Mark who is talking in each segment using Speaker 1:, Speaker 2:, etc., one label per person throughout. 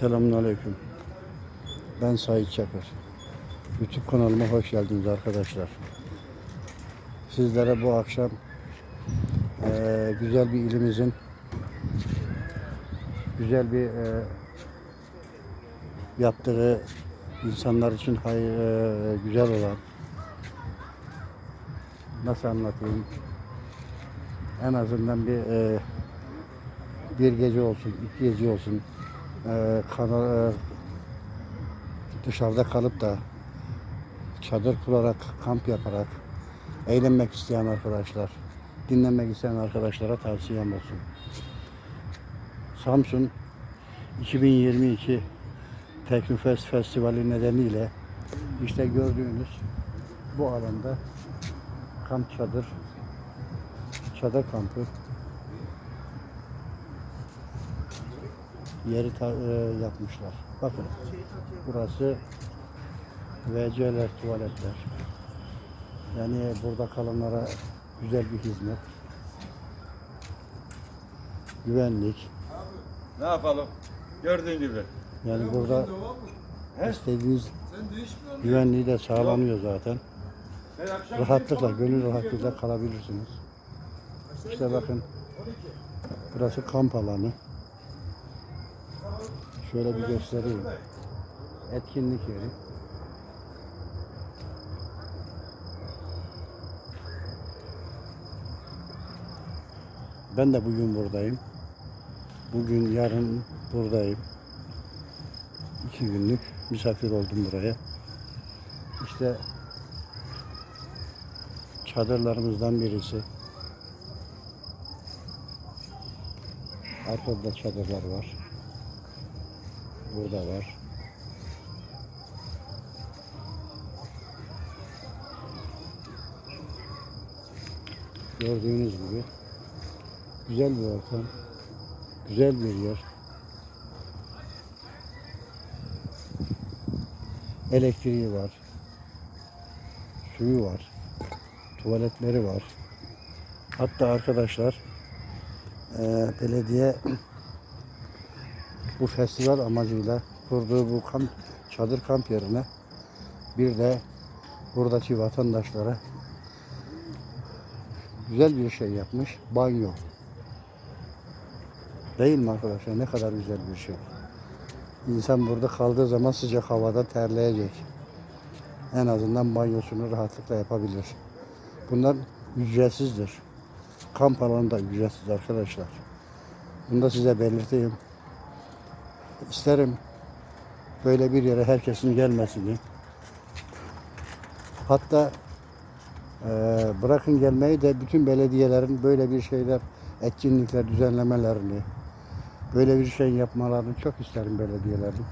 Speaker 1: Selamünaleyküm. Ben Sait Çakır. YouTube kanalıma hoş geldiniz arkadaşlar. Sizlere bu akşam eee, güzel bir ilimizin güzel bir eee, yaptığı insanlar için hayır, eee, güzel olan nasıl anlatayım en azından bir eee, bir gece olsun, iki gece olsun eee kana- eee, dışarıda kalıp da çadır kurarak, kamp yaparak eğlenmek isteyen arkadaşlar, dinlemek isteyen arkadaşlara tavsiyem olsun. Samsun 2022 Teknofest Festivali nedeniyle işte gördüğünüz bu alanda kamp çadır, çadır kampı yeri e, yapmışlar. Bakın burası WC'ler, tuvaletler. Yani burada kalanlara güzel bir hizmet. Güvenlik.
Speaker 2: Ne yapalım? Gördüğün gibi.
Speaker 1: Yani burada istediğiniz güvenliği de sağlanıyor zaten. Rahatlıkla, gönül rahatlığıyla kalabilirsiniz. İşte bakın burası kamp alanı. Şöyle bir göstereyim. Etkinlik yeri. Ben de bugün buradayım. Bugün, yarın buradayım. İki günlük misafir oldum buraya. İşte çadırlarımızdan birisi. Arkada çadırlar var. Burada var. Gördüğünüz gibi güzel bir ortam. Güzel bir yer. Elektriği var. Suyu var tuvaletleri var. Hatta arkadaşlar eee, belediye bu festival amacıyla kurduğu bu kamp, çadır kamp yerine bir de buradaki vatandaşlara güzel bir şey yapmış. Banyo. Değil mi arkadaşlar? Ne kadar güzel bir şey. İnsan burada kaldığı zaman sıcak havada terleyecek. En azından banyosunu rahatlıkla yapabilir. Bunlar ücretsizdir. Kamp alanı da ücretsiz arkadaşlar. Bunu da size belirteyim. İsterim böyle bir yere herkesin gelmesini. Hatta eee, bırakın gelmeyi de bütün belediyelerin böyle bir şeyler, etkinlikler düzenlemelerini, böyle bir şey yapmalarını çok isterim belediyelerin.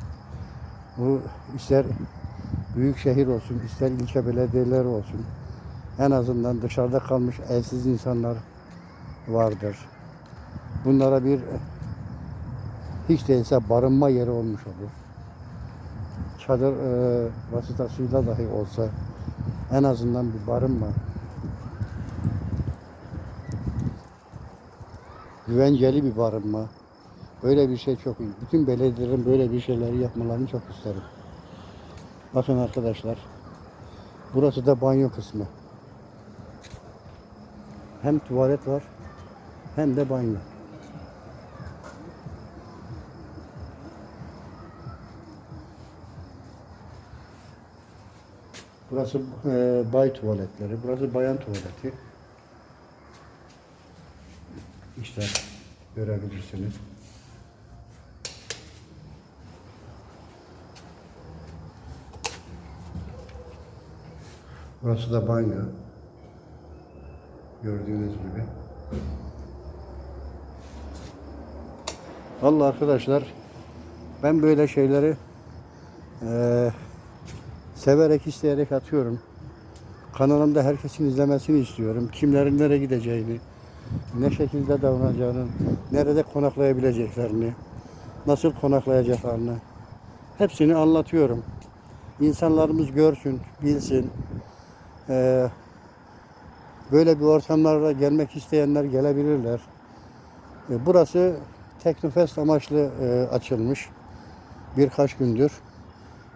Speaker 1: Bu ister büyük şehir olsun, ister ilçe belediyeleri olsun en azından dışarıda kalmış evsiz insanlar vardır. Bunlara bir hiç değilse barınma yeri olmuş olur. Çadır e, vasıtasıyla dahi olsa en azından bir barınma. Güvenceli bir barınma. Böyle bir şey çok iyi. Bütün belediyelerin böyle bir şeyleri yapmalarını çok isterim. Bakın arkadaşlar. Burası da banyo kısmı. Hem tuvalet var hem de banyo. Burası e, bay tuvaletleri. Burası bayan tuvaleti. İşte görebilirsiniz. Burası da banyo. Gördüğünüz gibi. Vallahi arkadaşlar ben böyle şeyleri eee, severek isteyerek atıyorum. Kanalımda herkesin izlemesini istiyorum. Kimlerin nereye gideceğini, ne şekilde davranacağını, nerede konaklayabileceklerini, nasıl konaklayacaklarını hepsini anlatıyorum. İnsanlarımız görsün, bilsin. Eee Böyle bir ortamlara gelmek isteyenler gelebilirler. E, Burası Teknofest amaçlı e, açılmış. birkaç gündür.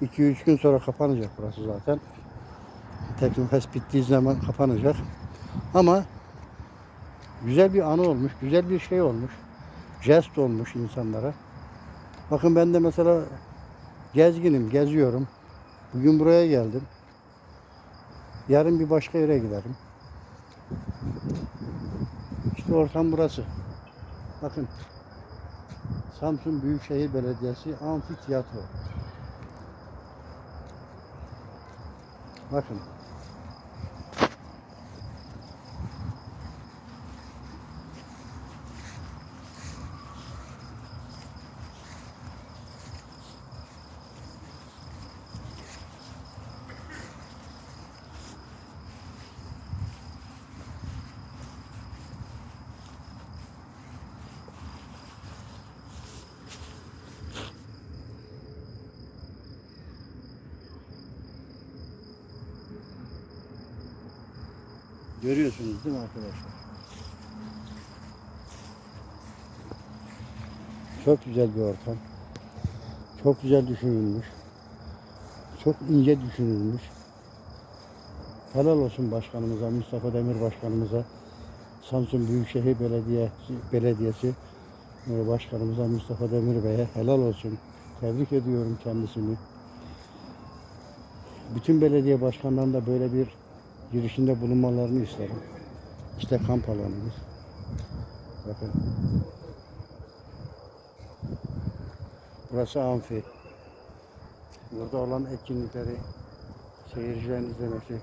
Speaker 1: 2-3 gün sonra kapanacak burası zaten. Teknofest bittiği zaman kapanacak. Ama güzel bir anı olmuş, güzel bir şey olmuş. Jest olmuş insanlara. Bakın ben de mesela gezginim, geziyorum. Bugün buraya geldim. Yarın bir başka yere giderim. İşte ortam burası. Bakın. Samsun Büyükşehir Belediyesi Amfiteyatro. Bakın. Görüyorsunuz değil mi arkadaşlar? Çok güzel bir ortam. Çok güzel düşünülmüş. Çok ince düşünülmüş. Helal olsun başkanımıza, Mustafa Demir başkanımıza, Samsun Büyükşehir Belediyesi, Belediyesi e, başkanımıza Mustafa Demir Bey'e helal olsun. Tebrik ediyorum kendisini. Bütün belediye başkanlarının da böyle bir girişinde bulunmalarını isterim. İşte kamp alanımız. Bakın. Burası amfi. Burada olan etkinlikleri seyircilerin izlemesi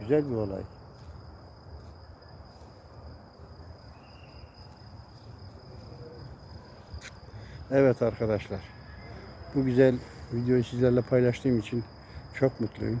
Speaker 1: güzel bir olay. Evet arkadaşlar. Bu güzel videoyu sizlerle paylaştığım için çok mutluyum.